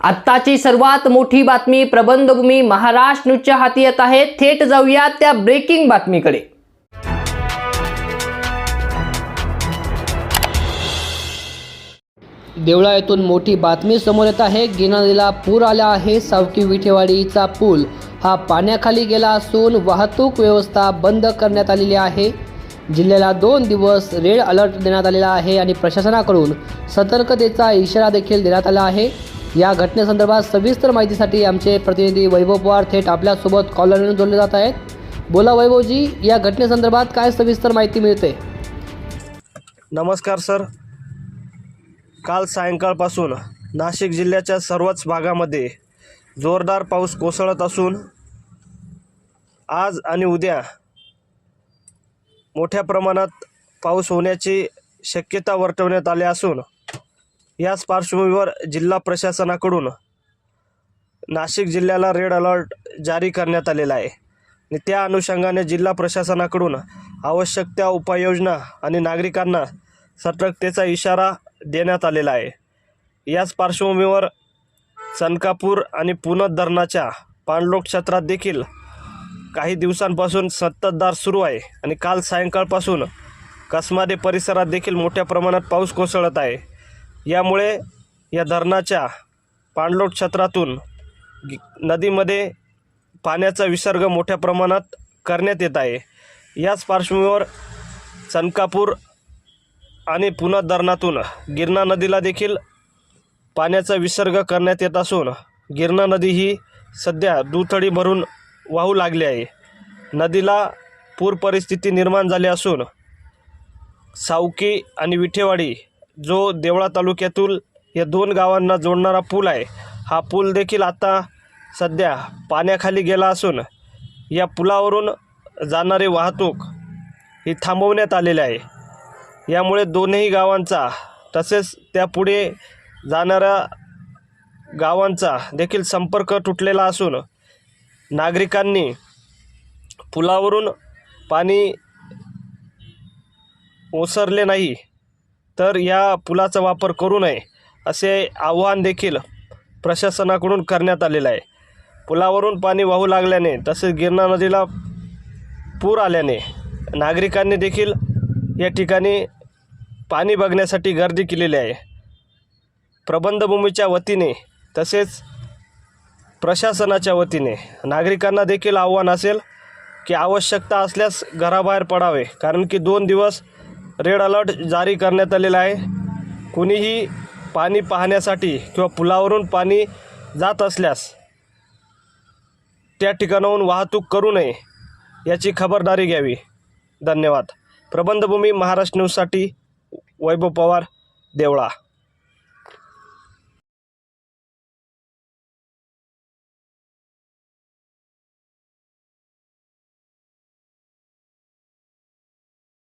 आत्ताची सर्वात मोठी बातमी प्रबंधभूमी महाराष्ट्र न्यूजच्या हाती येत आहे. थेट जाऊया त्या ब्रेकिंग बातमीकडे. देवळा येथून मोठी बातमी समोर येत आहे. गिरणा नदीला पूर आला आहे. सावकी विठेवाडीचा पूल हा पाण्याखाली गेला असून वाहतूक व्यवस्था बंद करण्यात आलेली आहे. जिल्ह्याला दोन दिवस रेड अलर्ट देण्यात आलेला आहे आणि प्रशासनाकडून सतर्कतेचा इशारा देखील देण्यात आला आहे. या घटनेसंदर्भात सविस्तर माहितीसाठी आमचे प्रतिनिधी वैभव पवार थेट आपल्यासोबत कॉलरने जोडले जात आहेत. बोला वैभवजी या घटनेसंदर्भात काय सविस्तर माहिती मिळते? नमस्कार सर. काल सायंकाळपासून नाशिक जिल्ह्याच्या सर्वच भागामध्ये जोरदार पाऊस कोसळत असून आज आणि उद्या मोठ्या प्रमाणात पाऊस होण्याची शक्यता वर्तवण्यात आली असून याच पार्श्वभूमीवर जिल्हा प्रशासनाकडून नाशिक जिल्ह्याला रेड अलर्ट जारी करण्यात आलेला आहे. आणि त्या अनुषंगाने जिल्हा प्रशासनाकडून आवश्यक त्या उपाययोजना आणि नागरिकांना सतर्कतेचा इशारा देण्यात आलेला आहे. याच पार्श्वभूमीवर सनकापूर आणि पुनद धरणाच्या पाणलोट क्षेत्रात देखील काही दिवसांपासून संततधार सुरू आहे आणि काल सायंकाळपासून कसमादे परिसरात देखील मोठ्या प्रमाणात पाऊस कोसळत आहे. यामुळे या धरणाच्या पाणलोट क्षेत्रातून नदीमध्ये पाण्याचा विसर्ग मोठ्या प्रमाणात करण्यात येत आहे. याच पार्श्वभूमीवर चनकापूर आणि पुना धरणातून गिरणा नदीला देखील पाण्याचा विसर्ग करण्यात येत असून गिरणा नदी ही सध्या दुथडी भरून वाहू लागली आहे. नदीला पूर परिस्थिती निर्माण झाली असून सावकी आणि विठेवाडी जो देवळा तालुक्यातील या दोन गावांना जोडणारा पूल आहे हा पूल देखील आता सध्या पाण्याखाली गेला असून या पुलावरून जाणारी वाहतूक ही थांबवण्यात आलेली आहे. यामुळे दोन्ही गावांचा तसेच त्यापुढे जाणाऱ्या गावांचा देखील संपर्क तुटलेला असून नागरिकांनी पुलावरून पाणी ओसरले नाही. तर या पुलाचा वापर करू नये असे आव्हान देखील प्रशासनाकडून करण्यात आलेलं आहे. पुलावरून पाणी वाहू लागल्याने तसेच गिरणा नदीला पूर आल्याने नागरिकांनी देखील या ठिकाणी पाणी बघण्यासाठी गर्दी केलेली आहे. प्रबंधभूमीच्या वतीने तसेच प्रशासनाच्या वतीने नागरिकांना देखील आव्हान असेल की आवश्यकता असल्यास घराबाहेर पडावे कारण की दोन दिवस रेड अलर्ट जारी करण्यात आलेला आहे. कुणीही पाणी पाहण्यासाठी किंवा पुलावरून पाणी जात असल्यास त्या ठिकाणाहून वाहतूक करू नये याची खबरदारी घ्यावी. धन्यवाद. प्रबंधभूमी महाराष्ट्र न्यूजसाठी वैभव पवार देवळा.